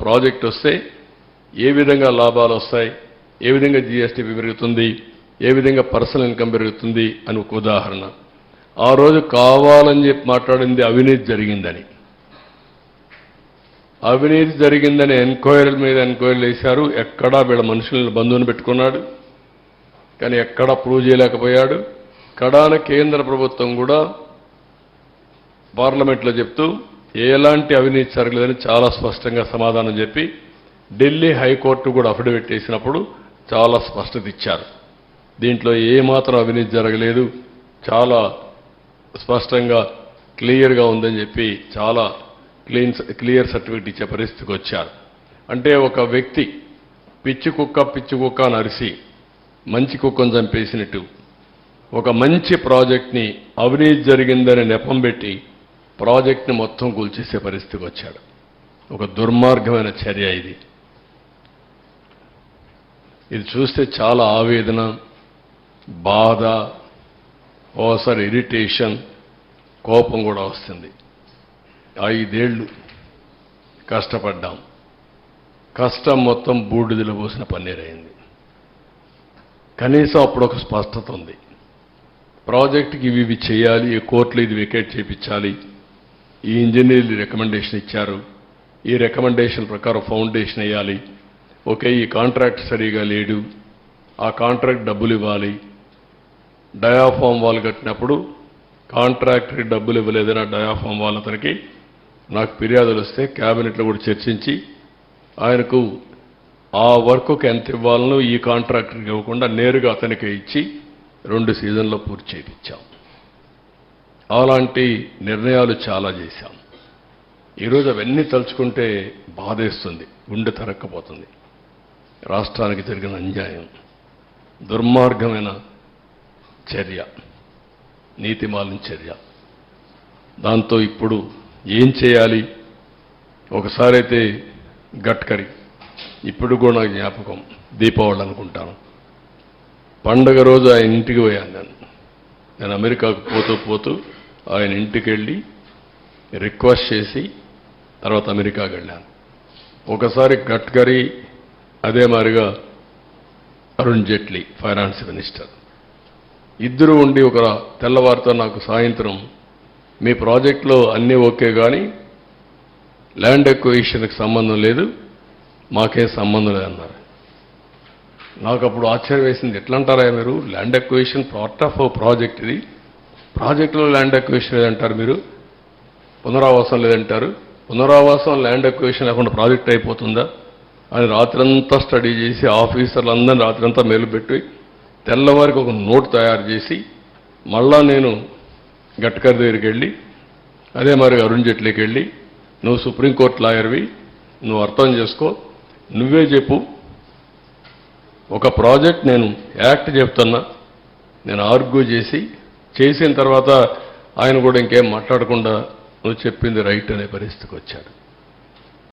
Project వస్తే ఏ విధంగా లాభాలు వస్తాయి ఏ విధంగా జీఎస్టీ పెరుగుతుంది ఏ విధంగా పర్సనల్ ఇన్కమ్ పెరుగుతుంది అని ఒక ఉదాహరణ. ఆ రోజు కావాలని చెప్పి మాట్లాడింది అవినీతి జరిగిందని. అవినీతి జరిగిందని ఎంక్వైరీల మీద ఎంక్వైరీలు వేశారు. ఎక్కడా వీళ్ళ మనుషులను బంధువుని పెట్టుకున్నాడు. కానీ ఎక్కడా ప్రూవ్ చేయలేకపోయాడు. కడాన కేంద్ర ప్రభుత్వం కూడా పార్లమెంట్లో చెప్తూ ఎలాంటి అవినీతి జరగలేదని చాలా స్పష్టంగా సమాధానం చెప్పి ఢిల్లీ హైకోర్టు కూడా అఫిడవిట్ వేసినప్పుడు చాలా స్పష్టత ఇచ్చారు. దీంట్లో ఏమాత్రం అవినీతి జరగలేదు. చాలా స్పష్టంగా క్లియర్గా ఉందని చెప్పి చాలా క్లీన్ క్లియర్ సర్టిఫికెట్ ఇచ్చే పరిస్థితికి వచ్చారు. అంటే ఒక వ్యక్తి పిచ్చి కుక్క పిచ్చి కుక్క అని అరిసి మంచి కుక్కను చంపేసినట్టు ఒక మంచి ప్రాజెక్ట్ని అవినీతి జరిగిందని నెపం పెట్టి ప్రాజెక్ట్ని మొత్తం కూల్చేసే పరిస్థితికి వచ్చాడు. ఒక దుర్మార్గమైన చర్య ఇది. ఇది చూస్తే చాలా ఆవేదన బాధ ఓసారి ఇరిటేషన్ కోపం కూడా వస్తుంది. ఐదేళ్ళు కష్టపడ్డాం. కష్టం మొత్తం బూడిదలో పోసిన పన్నీరైంది కనీసం అప్పుడు ఒక స్పష్టత ఉంది. ప్రాజెక్టుకి ఇవి ఇవి చేయాలి ఈ కోర్టులో ఇది వికెట్ చేయించాలి ఈ ఇంజనీర్లు రికమెండేషన్ ఇచ్చారు. ఈ రికమెండేషన్ ప్రకారం ఫౌండేషన్ వేయాలి. ఓకే ఈ కాంట్రాక్ట్ సరిగా లేడు. ఆ కాంట్రాక్ట్ డబ్బులు ఇవ్వాలి. డయాఫామ్ వాల్ కట్టినప్పుడు కాంట్రాక్టర్కి డబ్బులు ఇవ్వలేదని డయాఫామ్ వాల్ అతనికి నాకు ఫిర్యాదులు వస్తే క్యాబినెట్లో కూడా చర్చించి ఆయనకు ఆ వర్క్కి ఎంత ఇవ్వాలనో ఈ కాంట్రాక్టర్కి ఇవ్వకుండా నేరుగా అతనికి ఇచ్చి రెండు సీజన్లో పూర్తి చేయించాం. అలాంటి నిర్ణయాలు చాలా చేశాం. ఈరోజు అవన్నీ తలుచుకుంటే బాధేస్తుంది గుండె తరక్కపోతుంది. రాష్ట్రానికి జరిగిన అన్యాయం దుర్మార్గమైన చర్య నీతిమాలిన చర్య. దాంతో ఇప్పుడు ఏం చేయాలి? ఒకసారి అయితే గట్కరి ఇప్పుడు కూడా నాకు జ్ఞాపకం దీపావళి అనుకుంటాను. పండగ రోజు ఆయన ఇంటికి పోయాను నేను. నేను అమెరికాకు పోతూ పోతూ ఆయన ఇంటికి వెళ్ళి రిక్వెస్ట్ చేసి తర్వాత అమెరికాకి వెళ్ళాను. ఒకసారి గడ్కరీ అదే మాదిరిగా అరుణ్ జైట్లీ ఫైనాన్స్ మినిస్టర్. ఇద్దరు ఉండి ఒక తెల్లవారితో నాకు సాయంత్రం మీ ప్రాజెక్టులో అన్నీ ఓకే కానీ ల్యాండ్ ఎక్వేషన్కి సంబంధం లేదు మాకేం సంబంధం లేదన్నారు. నాకు అప్పుడు ఆశ్చర్యం వేసింది ఎట్లంటారా మీరు? Land acquisition part of project ఇది. ప్రాజెక్టులో ల్యాండ్ ఎక్వేషన్ లేదంటారు మీరు. పునరావాసం లేదంటారు. పునరావాసం ల్యాండ్ ఎక్వేషన్ లేకుండా ప్రాజెక్ట్ అయిపోతుందా? అని రాత్రంతా స్టడీ చేసి ఆఫీసర్లందరినీ రాత్రంతా మేలుపెట్టి తెల్లవారికి ఒక నోట్ తయారు చేసి మళ్ళా నేను గట్కర్ దగ్గరికి వెళ్ళి అదే మరి అరుణ్ జైట్లీకి వెళ్ళి నువ్వు సుప్రీంకోర్టు లాయర్వి నువ్వు అర్థం చేసుకో. నువ్వే చెప్పు. ఒక ప్రాజెక్ట్ నేను యాక్ట్ చెప్తున్నా. నేను ఆర్గ్యూ చేసి చేసిన తర్వాత ఆయన కూడా ఇంకేం మాట్లాడకుండా నువ్వు చెప్పింది రైట్ అనే పరిస్థితికి వచ్చాడు.